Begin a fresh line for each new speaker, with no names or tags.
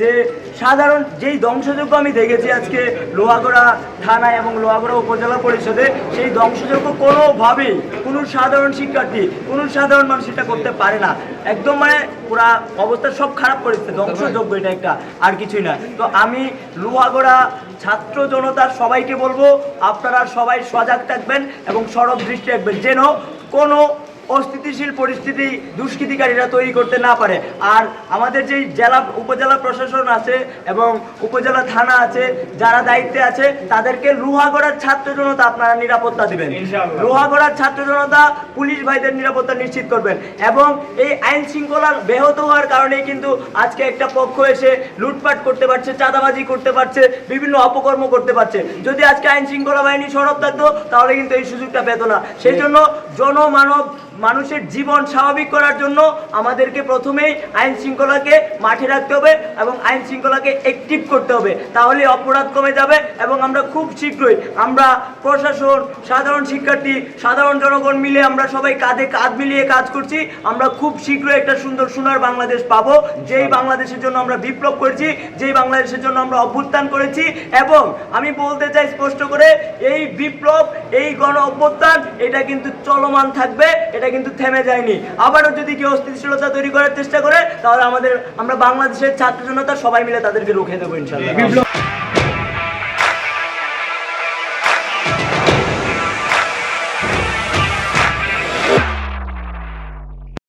যে সাধারণ যেই ধ্বংসযোগ্য আমি দেখেছি আজকে লোহাগড়া থানায় এবং লোহাগড়া উপজেলা পরিষদে, সেই ধ্বংসযোগ্য কোনোভাবেই কোনো সাধারণ শিক্ষার্থী, কোনো সাধারণ মানুষ এটা করতে পারে না। একদম মানে পুরা অবস্থা সব খারাপ করেছে ধ্বংসযোগ্য এটা একটা, আর কিছুই না। তো আমি লোহাগড়া ছাত্র জনতার সবাইকে বলব, আপনারা সবাই সজাগ থাকবেন এবং সরব দৃষ্টি রাখবেন। যেন কোনো অস্থিতিশীল পরিস্থিতি দুষ্কৃতিকারীরা তৈরি করতে না পারে। আর আমাদের যেই জেলা উপজেলা প্রশাসন আছে এবং উপজেলা থানা আছে যারা দায়িত্বে আছে তাদেরকে লোহাগড়ার ছাত্র জনতা আপনারা নিরাপত্তা দিবেন। লোহাগড়ার ছাত্র জনতা পুলিশ ভাইদের নিরাপত্তা নিশ্চিত করবেন। এবং এই আইন শৃঙ্খলার ব্যাহত হওয়ার কারণেই কিন্তু আজকে একটা পক্ষ এসে লুটপাট করতে পারছে চাঁদাবাজি করতে পারছে বিভিন্ন অপকর্ম করতে পারছে। যদি আজকে আইন শৃঙ্খলা বাহিনী সরব থাকতো তাহলে কিন্তু এই সুযোগটা পেত না। সেই জন্য জনমানব মানুষের জীবন স্বাভাবিক করার জন্য আমাদেরকে প্রথমেই আইন শৃঙ্খলাকে মাঠে রাখতে হবে এবং আইন শৃঙ্খলাকে অ্যাক্টিভ করতে হবে। তাহলে অপরাধ কমে যাবে এবং আমরা খুব শীঘ্রই আমরা প্রশাসন সাধারণ শিক্ষার্থী সাধারণ জনগণ মিলে আমরা সবাই কাঁধে কাঁধ মিলিয়ে কাজ করছি। আমরা খুব শীঘ্রই একটা সুন্দর সোনার বাংলাদেশ পাবো যেই বাংলাদেশের জন্য আমরা বিপ্লব করেছি যেই বাংলাদেশের জন্য আমরা অভ্যুত্থান করেছি এবং আমি বলতে চাই স্পষ্ট করে এই বিপ্লব এই গণ অভ্যুত্থান এটা কিন্তু চলমান থাকবে এটা কিন্তু থেমে যায়নি। আবারও যদি কেউ অস্থিতিশীলতা তৈরি করার চেষ্টা করে, তাহলে আমাদের আমরা বাংলাদেশের ছাত্র জনতা সবাই মিলে তাদেরকে রুখে দেবো, ইনশাল্লাহ।